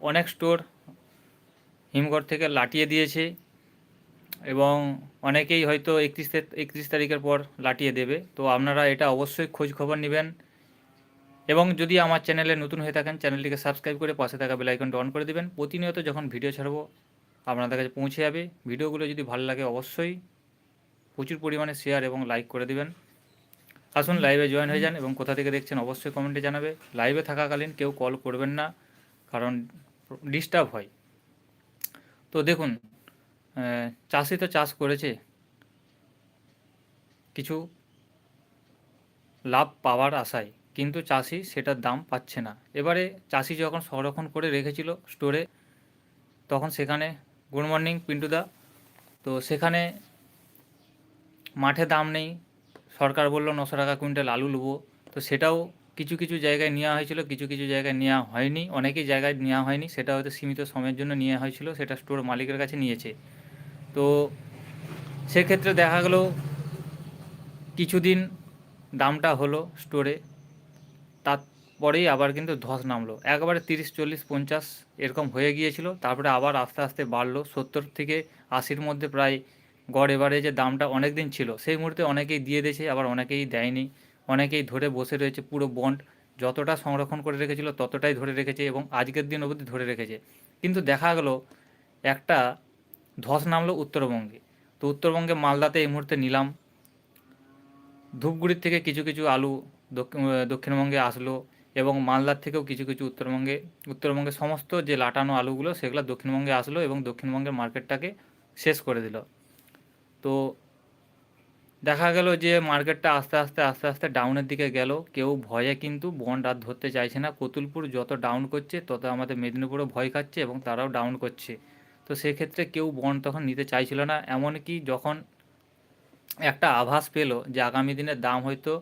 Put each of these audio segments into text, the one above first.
অনেক স্টোর হিমঘর থেকে লাটিয়ে দিয়েছে এবং অনেকেই হয়তো একত্রিশ একত্রিশ তারিখের পর লাটিয়ে দেবে। তো আপনারা এটা অবশ্যই খোঁজ খবর নেবেন। এবং যদি আমার চ্যানেলে নতুন হয়ে থাকেন, চ্যানেলটিকে সাবস্ক্রাইব করে পাশে থাকা বেল আইকনটা অন করে দেবেন। প্রতিনিয়ত যখন ভিডিও ছাড়বো, আপনাদের কাছে পৌঁছে যাবে। ভিডিওগুলো যদি ভালো লাগে অবশ্যই প্রচুর পরিমাণে শেয়ার এবং লাইক করে দেবেন। আসুন লাইভে জয়েন হয়ে যান এবং কোথা থেকে দেখছেন অবশ্যই কমেন্টে জানাবে। লাইভে থাকাকালীন কেউ কল করবেন না, কারণ ডিস্টার্ব হয়। তো দেখুন চাষি তো চাষ করেছে। কিছু লাভ পাওয়ার আশায়, কিন্তু চাষি সেটার দাম পাচ্ছে না। এবারে চাষি যখন সংরক্ষণ করে রেখেছিল স্টোরে তখন সেখানে গুড মর্নিং পিন্টুদা তো সেখানে মাঠে দাম নেই। সরকার বলল, নশো টাকা কুইন্টাল আলু নেব তো সেটাও কিছু কিছু জায়গায় নেওয়া হয়েছিল, কিছু কিছু জায়গায় নেওয়া হয়নি। অনেকেই জায়গায় নেওয়া হয়নি। সেটা হয়তো সীমিত সময়ের জন্য নেওয়া হয়েছিল, সেটা স্টোর মালিকের কাছে নিয়েছে। তো সেক্ষেত্রে দেখা গেল, কিছুদিন দামটা হলো স্টোরে তারপরেই আবার কিন্তু ধস নামলো। একবারে তিরিশ, চল্লিশ, পঞ্চাশ এরকম হয়ে গিয়েছিল, তারপরে আবার আস্তে আস্তে বাড়লো। সত্তর থেকে আশির মধ্যে প্রায় গড় এবারে যে দামটা অনেক দিন ছিল। সেই মুহূর্তে অনেকেই দিয়ে দিয়েছে, আবার অনেকেই দেয়নি। অনেকেই ধরে বসে রয়েছে পুরো বন্ড। যতটা সংরক্ষণ করে রেখেছিল ততটাই ধরে রেখেছে এবং আজকের দিন অবধি ধরে রেখেছে। কিন্তু দেখা গেলো, একটা ধস নামলো উত্তরবঙ্গে। তো উত্তরবঙ্গে মালদাতে এই মুহূর্তে নিলাম। ধূপগুড়ির থেকে কিছু কিছু আলু দক্ষিণবঙ্গে আসলো এবং মালদার থেকেও কিছু কিছু উত্তরবঙ্গে, উত্তরবঙ্গের সমস্ত যে লাটানো আলুগুলো সেগুলো দক্ষিণবঙ্গে আসলো এবং দক্ষিণবঙ্গের মার্কেটটাকে শেষ করে দিল। তো দেখা গেল যে মার্কেটটা আস্তে আস্তে আস্তে আস্তে ডাউনের দিকে গেল। কেউ ভয়ে কিন্তু বন্ড আর ধরতে চাইছে না। কতুলপুর যত ডাউন করছে, তত আমাদের মেদিনীপুরও ভয় খাচ্ছে এবং তারাও ডাউন করছে। তো সেক্ষেত্রে কেউ বন্ড তখন নিতে চাইছিল না। এমনকি যখন একটা আভাস পেল যে আগামী দিনের দাম হয়তো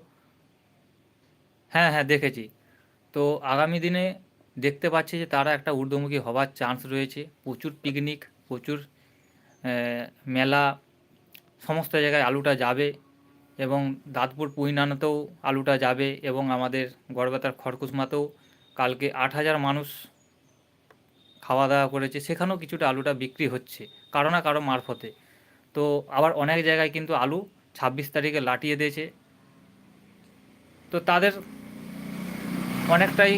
হ্যাঁ হ্যাঁ দেখেছি। তো আগামী দিনে দেখতে পাচ্ছি যে তারা একটা ঊর্ধ্বমুখী হওয়ার চান্স রয়েছে। প্রচুর পিকনিক প্রচুর মেলা সমস্ত জায়গায় আলুটা যাবে এবং দাঁতপুর পুইনানাতেও আলুটা যাবে এবং আমাদের গড়বেতার খড়কুসমাতেও কালকে আট হাজার মানুষ খাওয়া দাওয়া করেছে। সেখানেও কিছুটা আলুটা বিক্রি হচ্ছে, কারও না কারও মারফতে। তো আবার অনেক জায়গায় কিন্তু আলু ছাব্বিশ তারিখে লাটিয়ে দিয়েছে। তো তাদের অনেকটাই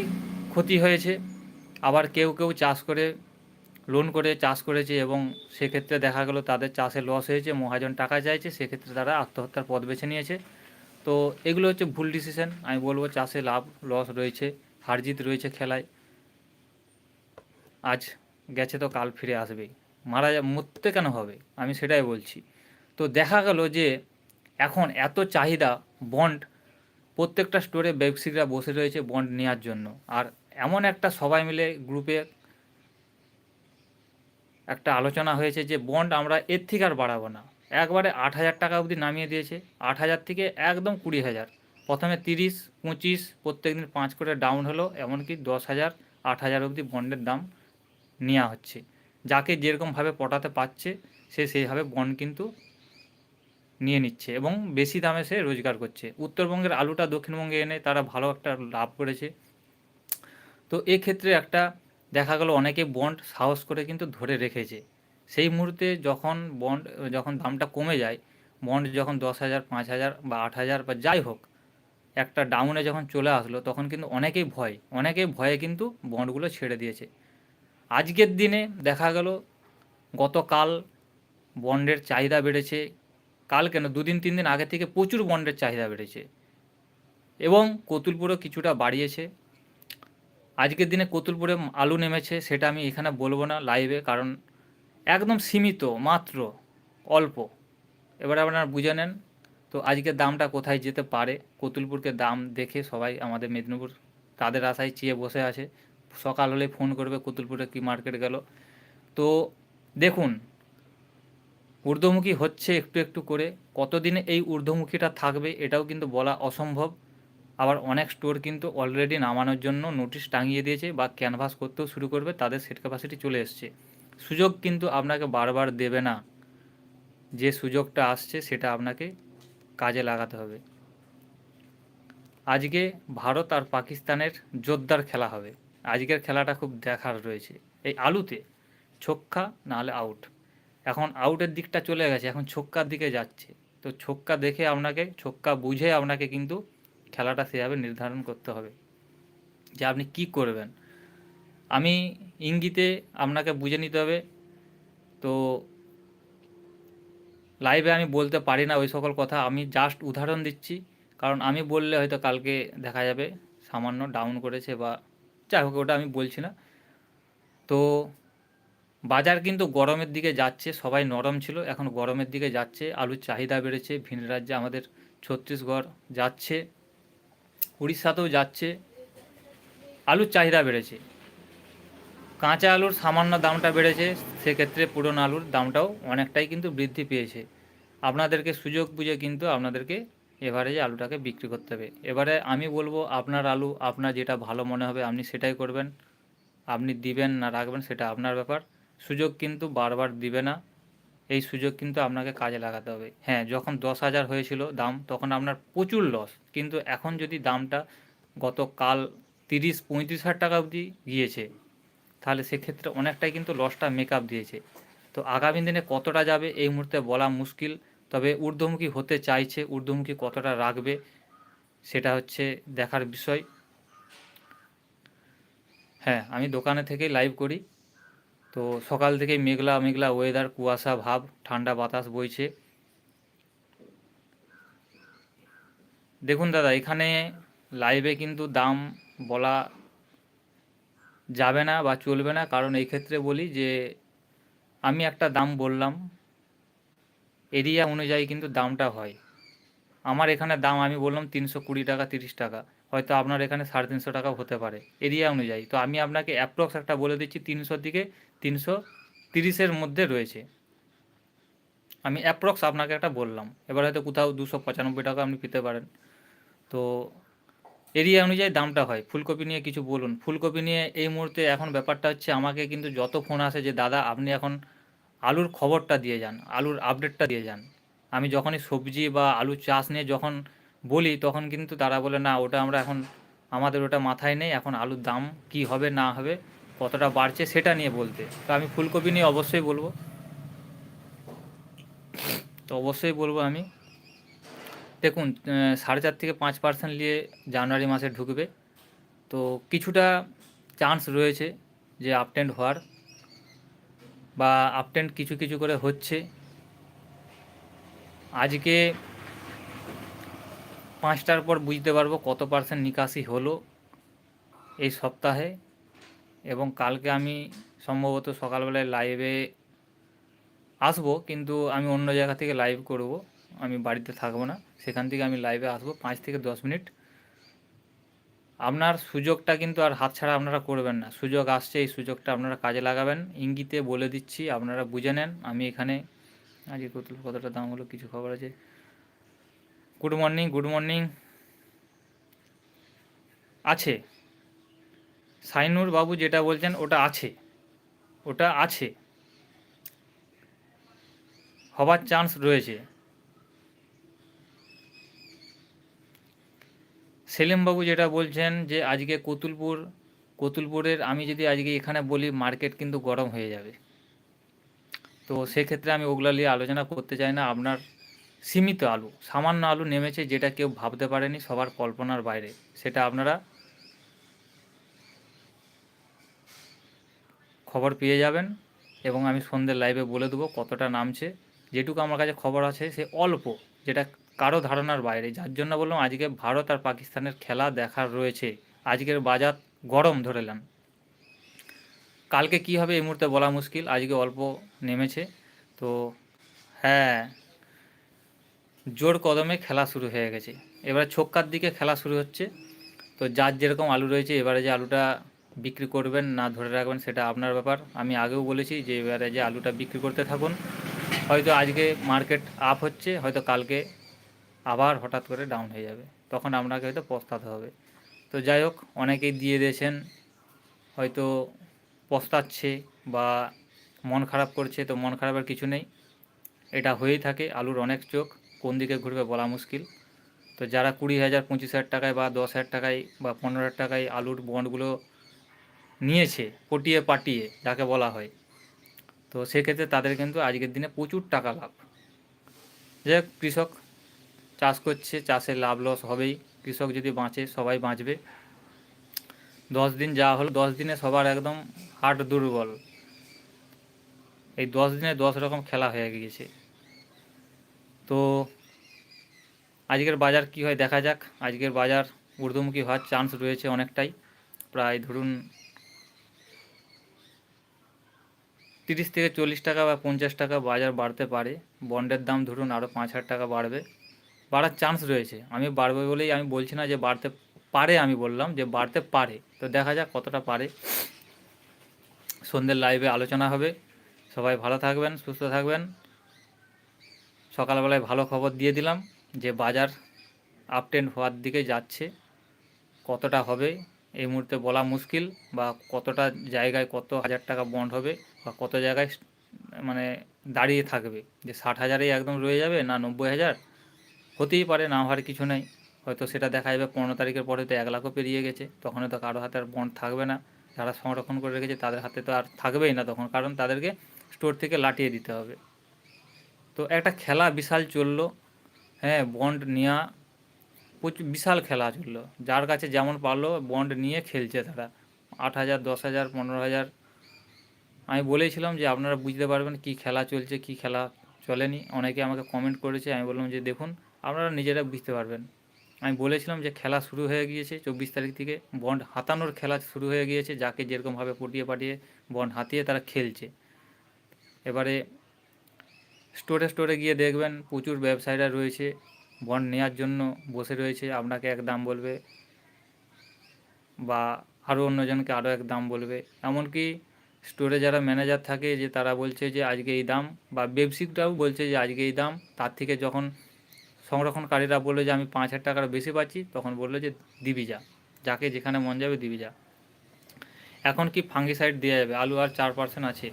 ক্ষতি হয়েছে। আবার কেউ কেউ চাষ করে লোন করে, চাষ করেছে এবং সেক্ষেত্রে দেখা গেলো তাদের চাষে লস হয়েছে, মহাজন টাকা চাইছে, সেক্ষেত্রে তারা আত্মহত্যার পথ বেছে নিয়েছে। তো এগুলো হচ্ছে ভুল ডিসিশন আমি বলব চাষে লাভ লস রয়েছে হারজিত রয়েছে খেলায়। আজ গেছে তো, কাল ফিরে আসবেই মারা যা, মরতে কেন হবে? আমি সেটাই বলছি। তো দেখা গেল যে এখন এত চাহিদা বন্ড প্রত্যেকটা স্টোরে ব্যবসায়ীরা বসে রয়েছে বন্ড নেওয়ার জন্য। আর এমন একটা সবাই মিলে গ্রুপে একটা আলোচনা হয়েছে যে বন্ড আমরা এর থেকে আর বাড়াবো না। একবারে আট হাজার টাকা অবধি নামিয়ে দিয়েছে। আট হাজার থেকে একদম কুড়ি হাজার। প্রথমে তিরিশ, পঁচিশ, প্রত্যেক দিন পাঁচ করে ডাউন হলো, এমনকি দশ হাজার, আট হাজার অবধি বন্ডের দাম নেওয়া হচ্ছে। যাকে যেরকমভাবে পটাতে পারছে, সে সেইভাবে বন্ড কিন্তু নিয়ে নিচ্ছে এবং বেশি দামে সে রোজগার করছে। উত্তরবঙ্গের আলুটা দক্ষিণবঙ্গে এনে তারা ভালো একটা লাভ করেছে। তো এক্ষেত্রে একটা দেখা গেল অনেকে বন্ড সাহস করে কিন্তু ধরে রেখেছে। সেই মুহূর্তে যখন বন্ড যখন দামটা কমে যায় বন্ড যখন দশ হাজার, পাঁচ হাজার বা আট হাজার বা যাই হোক, একটা ডাউনে যখন চলে আসলো, তখন কিন্তু অনেকেই ভয়, অনেকেই ভয়ে কিন্তু বন্ডগুলো ছেড়ে দিয়েছে। আজকের দিনে দেখা গেল গতকাল বন্ডের চাহিদা বেড়েছে, কাল কেন? দুদিন, তিন দিন আগে থেকে প্রচুর বন্ডের চাহিদা বেড়েছে। এবং কতুলপুরও কিছুটা বাড়িয়েছে। আজকের দিনে কতুলপুরে আলু নেমেছে, সেটা আমি এখানে বলব না লাইভে কারণ একদম সীমিত, মাত্র, অল্প। এবার আপনারা বুঝে নেন, তো আজকের দামটা কোথায় যেতে পারে, কতুলপুরকে দাম দেখে সবাই আমাদের মেদিনীপুর, তাদের আশায় চেয়ে বসে আছে। সকাল হলে ফোন করবে কতুলপুরে কি মার্কেট গেল। তো দেখুন, ঊর্ধ্বমুখী হচ্ছে একটু একটু করে, কতদিনে এই ঊর্ধ্বমুখীটা থাকবে, এটাও কিন্তু বলা অসম্ভব। আবার অনেক স্টোর কিন্তু অলরেডি নামানোর জন্য নোটিশ টাঙিয়ে দিয়েছে বা ক্যানভাস করতেও শুরু করবে, তাদের সেট ক্যাপাসিটি চলে এসছে। সুযোগ কিন্তু আপনাকে বারবার দেবে না। যে সুযোগটা আসছে সেটা আপনাকে কাজে লাগাতে হবে। আজকে ভারত আর পাকিস্তানের জোরদার খেলা হবে। আজকের খেলাটা খুব দেখার রয়েছে। এই আলুতে ছক্কা, নাহলে আউট এখন আউটের দিকটা চলে গেছে, এখন ছক্কার দিকে যাচ্ছে। তো ছক্কা দেখে আপনাকে, ছক্কা বুঝে আপনাকে কিন্তু খেলাটা সেভাবে নির্ধারণ করতে হবে যে আপনি কি করবেন। আমি ইঙ্গিতে আপনাকে বুঝে নিতে হবে। তো লাইভে আমি বলতে পারি না ওই সকল কথা, আমি জাস্ট উদাহরণ দিচ্ছি। কারণ আমি বললে হয়তো কালকে দেখা যাবে সামান্য ডাউন করেছে বা যাই হোক, ওটা আমি বলছি না। তো বাজার কিন্তু গরমের দিকে যাচ্ছে, সবাই নরম ছিল, এখন গরমের দিকে যাচ্ছে, আলুর চাহিদা বেড়েছে, ভিন রাজ্যে আমাদের ছত্তিশগড় যাচ্ছে। উড়িষ্যাতেও যাচ্ছে। আলুর চাহিদা বেড়েছে। কাঁচা আলুর সামান্য দামটা বেড়েছে, সেক্ষেত্রে পুরনো আলুর দামটাও অনেকটাই কিন্তু বৃদ্ধি পেয়েছে। আপনাদেরকে সুযোগ বুঝে কিন্তু আপনাদেরকে এভারেজে আলুটাকে বিক্রি করতে হবে। এবারে আমি বলব, আপনার আলু, আপনার যেটা ভালো মনে হবে, আপনি সেটাই করবেন। আপনি দিবেন না রাখবেন, সেটা আপনার ব্যাপার। সুযোগ কিন্তু বারবার দিবে না। এই সুযোগ কিন্তু আপনাকে কাজে লাগাতে হবে। হ্যাঁ যখন দশ হাজার হয়েছিল দাম, তখন আপনার প্রচুর লস কিন্তু এখন যদি দামটা গতকাল তিরিশ, পঁয়ত্রিশ হাজার টাকা অবধি গিয়েছে, তাহলে সেক্ষেত্রে অনেকটাই কিন্তু লসটা মেকআপ দিয়েছে। তো আগামী দিনে কতটা যাবে এই মুহূর্তে বলা মুশকিল, তবে ঊর্ধ্বমুখী হতে চাইছে, ঊর্ধ্বমুখী কতটা রাখবে সেটা হচ্ছে দেখার বিষয়। হ্যাঁ আমি দোকানে থেকেই লাইভ করি। তো সকাল থেকে মেঘলা মেঘলা ওয়েদার কুয়াশা, ভাব, ঠান্ডা বাতাস বইছে। দেখুন দাদা, এখানে লাইভে কিন্তু দাম বলা যাবে না বা চলবে না। কারণ এই ক্ষেত্রে বলি যে, আমি একটা দাম বললাম, এরিয়া অনুযায়ী কিন্তু দামটা হয়। আমার এখানে দাম আমি বললাম তিনশো কুড়ি টাকা, তিরিশ টাকা। হয়তো আপনার এখানে সাড়ে তিনশো টাকাও হতে পারে, এরিয়া অনুযায়ী। তো আমি আপনাকে অ্যাপ্রক্স একটা বলে দিচ্ছি তিনশো থেকে তিনশো তিরিশের মধ্যে রয়েছে। আমি অ্যাপ্রক্স আপনাকে একটা বললাম। এবার হয়তো কোথাও দুশো পঁচানব্বই টাকা আপনি পেতে পারেন। তো এরিয়া অনুযায়ী দামটা হয়। ফুলকপি নিয়ে কিছু বলুন। ফুলকপি নিয়ে এই মুহূর্তে এখন ব্যাপারটা হচ্ছে আমাকে কিন্তু যত ফোন আসে যে, দাদা, আপনি এখন আলুর খবরটা দিয়ে যান, আলুর আপডেটটা দিয়ে যান। আমি যখনই সবজি বা আলু চাষ নিয়ে যখন বলি, তখন কিন্তু তারা বলে, না, ওটা আমরা এখন, আমাদের ওটা মাথায় নেই, এখন আলুর দাম কি হবে, না হবে, কতটা বাড়ছে সেটা নিয়ে বলতে। তো আমি ফুলকপি নিয়ে অবশ্যই বলব। তো অবশ্যই বলব আমি। দেখুন সাড়ে চার থেকে পাঁচ পার্সেন্ট নিয়ে জানুয়ারি মাসে ঢুকবে। তো কিছুটা চান্স রয়েছে যে আপটেন্ড হওয়ার বা আপটেন্ড কিছু কিছু করে হচ্ছে। আজকে পাঁচটার পর বুঝতে পারব কত পার্সেন্ট নিকাশি হলো এই সপ্তাহে এবং কালকে আমি সম্ভবত সকালবেলায় লাইভে আসব, কিন্তু আমি অন্য জায়গা থেকে লাইভ করব। আমি বাড়িতে থাকব না। সেখান থেকে আমি লাইভে আসব পাঁচ থেকে দশ মিনিট। আপনার সুযোগটা কিন্তু আর হাতছাড়া আপনারা করবেন না। সুযোগ আসছে, এই সুযোগটা আপনারা কাজে লাগাবেন। ইঙ্গিতে বলে দিচ্ছি, আপনারা বুঝে নেন। আমি এখানে আজকে কত কতটা দাম হলো কিছু খবর আছে। গুড মর্নিং গুড মর্নিং আছে। সাইনুর বাবু যেটা বলছেন, ওটা আছে। ওটা আছে। হবার চান্স রয়েছে। সেলিমবাবু যেটা বলছেন যে আজকে কতুলপুর, কতুলপুরের আমি যদি আজকে এখানে বলি মার্কেট কিন্তু গরম হয়ে যাবে। তো সেক্ষেত্রে আমি ওগুলা নিয়ে আলোচনা করতে চাই না। আপনার সীমিত আলু, সামান্য আলু নেমেছে যেটা কেউ ভাবতে পারেনি সবার কল্পনার বাইরে। সেটা আপনারা খবর পেয়ে যাবেন এবং আমি সন্ধ্যের লাইভে বলে দেবো কতটা নামছে। যেটুকু আমার কাছে খবর আছে সে অল্প, যেটা কারও ধারণার বাইরে। যার জন্য বললাম, আজকে ভারত আর পাকিস্তানের খেলা দেখার রয়েছে। আজকের বাজার গরম ধরে নেন। কালকে কি হবে এই মুহূর্তে বলা মুশকিল, আজকে অল্প নেমেছে। তো হ্যাঁ জোর কদমে খেলা শুরু হয়ে গেছে। এবারে ছক্কার দিকে খেলা শুরু হচ্ছে। তো যার যেরকম আলু রয়েছে, এবারে যে আলুটা বিক্রি করবেন না ধরে রাখবেন, সেটা আপনার ব্যাপার। আমি আগেও বলেছি যে, এবারে যে আলুটা বিক্রি করতে থাকুন। হয়তো আজকে মার্কেট আপ হচ্ছে, হয়তো কালকে আবার হঠাৎ করে ডাউন হয়ে যাবে। তখন আপনাকে হয়তো পস্তাতে হবে। তো যাই হোক, অনেকেই দিয়ে দিয়েছেন, হয়তো পস্তাচ্ছে বা মন খারাপ করছে, তো মন খারাপের কিছু নেই। এটা হয়েই থাকে, আলুর অনেক চোখ, কোন দিকে ঘুরবে বলা মুশকিল। তো যারা কুড়ি হাজার, পঁচিশ হাজার টাকায় বা দশ হাজার টাকায় বা পনেরো হাজার টাকায় আলুর বন্ডগুলো নিয়েছে, পটিয়ে পাটিয়ে, যাকে বলা হয়, তো সেক্ষেত্রে তাদের কিন্তু আজকের দিনে প্রচুর টাকা লাভ। যে কৃষক চাষ করছে চাষের লাভ লস হবেই। কৃষক যদি বাঁচে, সবাই বাঁচবে। দশ দিন যা হলো, দশ দিনে সবার একদম হাট দুর্বল। এই দশ দিনে দশ রকম খেলা হয়ে গিয়েছে। তো আজকের বাজার কি হয় দেখা যাক। আজকের বাজার ঊর্ধ্বমুখী হওয়ার চান্স রয়েছে অনেকটাই। প্রায় ধরুন তিরিশ থেকে চল্লিশ টাকা বা পঞ্চাশ টাকা বাজার বাড়তে পারে। বন্ডের দাম ধরুন আরও পাঁচ হাজার টাকা বাড়বে। বাড়ার চান্স রয়েছে। আমি বাড়বে বলেই আমি বলছি না যে বাড়তে পারে আমি বললাম যে বাড়তে পারে। তো দেখা যাক কতটা পারে। সন্ধ্যের লাইভে আলোচনা হবে। সবাই ভালো থাকবেন, সুস্থ থাকবেন। সকালবেলায় ভালো খবর দিয়ে দিলাম যে বাজার আপটেন্ড হওয়ার দিকে যাচ্ছে। কতটা হবে? এই মুহূর্তে বলা মুশকিল বা কতটা জায়গায় কত হাজার টাকা বন্ড হবে বা কত জায়গায় মানে দাঁড়িয়ে থাকবে? যে ষাট হাজারেই একদম রয়ে যাবে না নব্বই হাজার? হতেই পারে, না হওয়ার কিছু নাই। হয়তো সেটা দেখা যাবে পনেরো তারিখের পরে তো এক লাখও পেরিয়ে গেছে। তখন তো কারও হাতে আর বন্ড থাকবে না। যারা সংরক্ষণ করে রেখেছে তাদের হাতে তো আর থাকবেই না তখন, কারণ তাদেরকে স্টোর থেকে লাটিয়ে দিতে হবে। তো একটা খেলা বিশাল চলল হ্যাঁ বন্ড নেওয়া প্রচুর বিশাল খেলা চলল। যার কাছে যেমন পারল বন্ড নিয়ে খেলছে তারা। আট হাজার, দশ হাজার, পনেরো হাজার। আমি বলেছিলাম যে আপনারা বুঝতে পারবেন কি খেলা চলছে, কি খেলা চলেনি। অনেকে আমাকে কমেন্ট করেছে, আমি বললাম যে দেখুন আপনারা নিজেরা বুঝতে পারবেন। আমি বলেছিলাম যে খেলা শুরু হয়ে গিয়েছে, চব্বিশ তারিখ থেকে বন্ড হাতানোর খেলা শুরু হয়ে গিয়েছে, যাকে যেরকমভাবে পটিয়ে পাঠিয়ে বন্ড হাতিয়ে তারা খেলছে। এবারে স্টোরে স্টোরে গিয়ে দেখবেন প্রচুর ব্যবসায়ীরা রয়েছে বন্ড নেওয়ার জন্য বসে রয়েছে, আপনাকে এক দাম বলবে বা আরও অন্যজনকে আরও এক দাম বলবে। এমনকি স্টোরে যারা ম্যানেজার থাকে যে তারা বলছে যে আজকে এই দাম, বা বেবসিকটাও বলছে যে আজকে এই দাম, তার থেকে যখন সংরক্ষণকারীরা বলল যে, আমি পাঁচ হাজার টাকার বেশি পাচ্ছি। তখন বলল যে, দিবি যা, যাকে যেখানে মন যাবে দিবি যা। এখন কি ফাঙ্গিসাইড দেওয়া যাবে? আলু আর চার পার্সেন্ট আছে।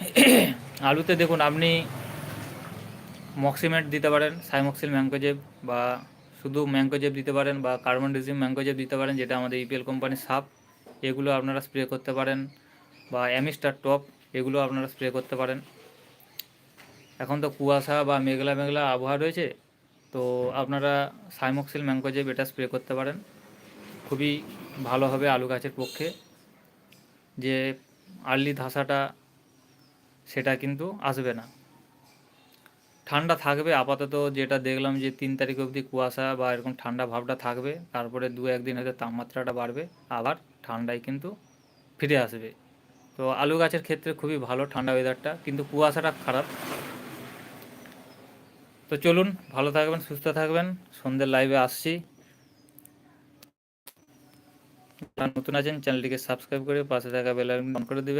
আলুতে দেখুন, আপনি মক্সিমেট দিতে পারেন, সাইমক্সিল ম্যাঙ্কোজেব বা শুধু ম্যাঙ্কোজেব দিতে পারেন বা কার্বন ডিজিম ম্যাঙ্কোজেব দিতে পারেন, যেটা আমাদের ইপিএল কোম্পানির সাপ, এগুলো আপনারা স্প্রে করতে পারেন, বা অ্যামিস্টার টপ, এগুলো আপনারা স্প্রে করতে পারেন। এখন তো কুয়াশা বা মেঘলা মেঘলা আবহাওয়া রয়েছে, তো আপনারা সাইমক্সিল ম্যাঙ্কোজেব এটা স্প্রে করতে পারেন। খুবই ভালো হবে আলু গাছের পক্ষে। যে আর্লি ধাসাটা, সেটা কিন্তু আসবে না। ঠান্ডা থাকবে, আপাতত যেটা দেখলাম যে তিন তারিখ অবধি কুয়াশা বা এরকম ঠান্ডা ভাবটা থাকবে, তারপরে দু একদিন হয়তো তাপমাত্রাটা বাড়বে, আবার ঠান্ডায় কিন্তু ফিরে আসবে। তো আলু গাছের ক্ষেত্রে খুবই ভালো ঠান্ডা ওয়েদারটা কিন্তু কুয়াশাটা খারাপ। তো চলুন, ভালো থাকবেন, সুস্থ থাকবেন। সন্ধ্যের লাইভে আসছি। নতুন আছেন চ্যানেলটিকে সাবস্ক্রাইব করে পাশে থাকা বেল আইকন অন করে দিবেন।